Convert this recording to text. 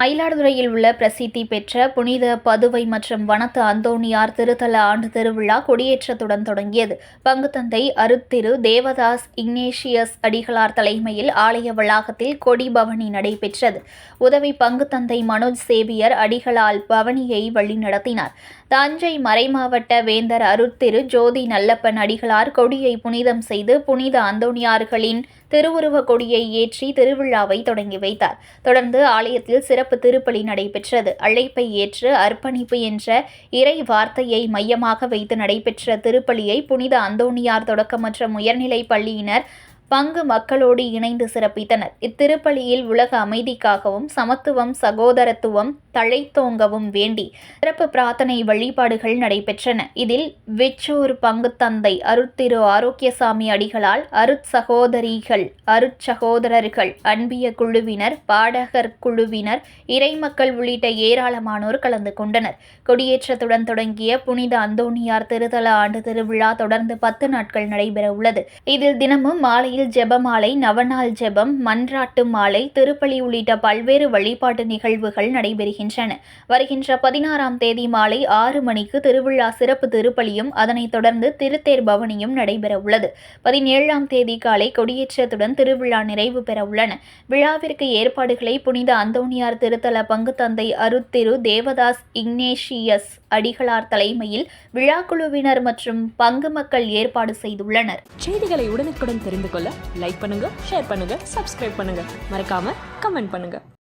மயிலாடுதுறையில் உள்ள பிரசித்தி பெற்ற புனித பதுவை மற்றும் வனத்து அந்தோணியார் திருத்தல ஆண்டு திருவிழா கொடியேற்றத்துடன் தொடங்கியது. பங்குத்தந்தை அருத்திரு தேவதாஸ் இக்னேஷியஸ் அடிகளார் தலைமையில் ஆலய வளாகத்தில் கொடி பவனி நடைபெற்றது. உதவி பங்குத்தந்தை மனோஜ் சேவியர் அடிகளால் பவனியை வழிநடத்தினார் தஞ்சை மறைமாவட்ட வேந்தர் அருத்திரு ஜோதி நல்லப்பன் அடிகளார் கொடியை புனிதம் செய்து புனித அந்தோணியார்களின் திருவுருவக் கொடியை ஏற்றி திருவிழாவை தொடங்கி வைத்தார். தொடர்ந்து ஆலயத்தில் சிறப்பு திருப்பலி நடைபெற்றது. அழைப்பை ஏற்று அர்ப்பணிப்பு என்ற இறை வார்த்தையை மையமாக வைத்து நடைபெற்ற திருப்பலியை புனித அந்தோணியார் தொடக்கமற்ற உயர்நிலை பள்ளியினர் பங்கு மக்களோடு இணைந்து சிறப்பித்தனர். இத்திருப்பலியில் உலக அமைதிக்காகவும் சமத்துவம் சகோதரத்துவம் தழைத்தோங்கவும் வேண்டி சிறப்பு பிரார்த்தனை வழிபாடுகள் நடைபெற்றன. இதில் விச்சூர் பங்கு தந்தை அருட்திரு ஆரோக்கியசாமி அடிகளால் அருட்சகோதரிகள் அருட்சகோதரர்கள் அன்பிய குழுவினர் பாடகர் குழுவினர் இறைமக்கள் உள்ளிட்ட ஏராளமானோர் கலந்து கொண்டனர். கொடியேற்றத்துடன் தொடங்கிய புனித அந்தோணியார் திருத்தல ஆண்டு திருவிழா தொடர்ந்து பத்து நாட்கள் நடைபெற உள்ளது இதில் தினமும் மாலை கோயில் ஜெபமாலை நவநாள் ஜெபம் மன்றாட்டு மாலை திருப்பலி உள்ளிட்ட பல்வேறு வழிபாட்டு நிகழ்வுகள் நடைபெறுகின்றன. வருகின்ற பதினாறாம் தேதி மாலை ஆறு மணிக்கு திருவிழா சிறப்பு திருப்பலியும் அதனைத் தொடர்ந்து திருத்தேர் பவனியும் நடைபெறவுள்ளது பதினேழாம் தேதி காலை கொடியேற்றத்துடன் திருவிழா நிறைவு பெற உள்ளன. விழாவிற்கு ஏற்பாடுகளை புனித அந்தோனியார் திருத்தல பங்கு தந்தை அருத்திரு தேவதாஸ் இக்னேஷியஸ் அடிகளார் தலைமையில் விழாக்குழுவினர் மற்றும் பங்கு மக்கள் ஏற்பாடு செய்துள்ளனர். செய்திகளை உடனுக்குடன் தெரிந்து கொள்ள லைக் பண்ணுங்க ஷேர் பண்ணுங்க சப்ஸ்கிரைப் பண்ணுங்க. மறக்காமல் கமெண்ட் பண்ணுங்க.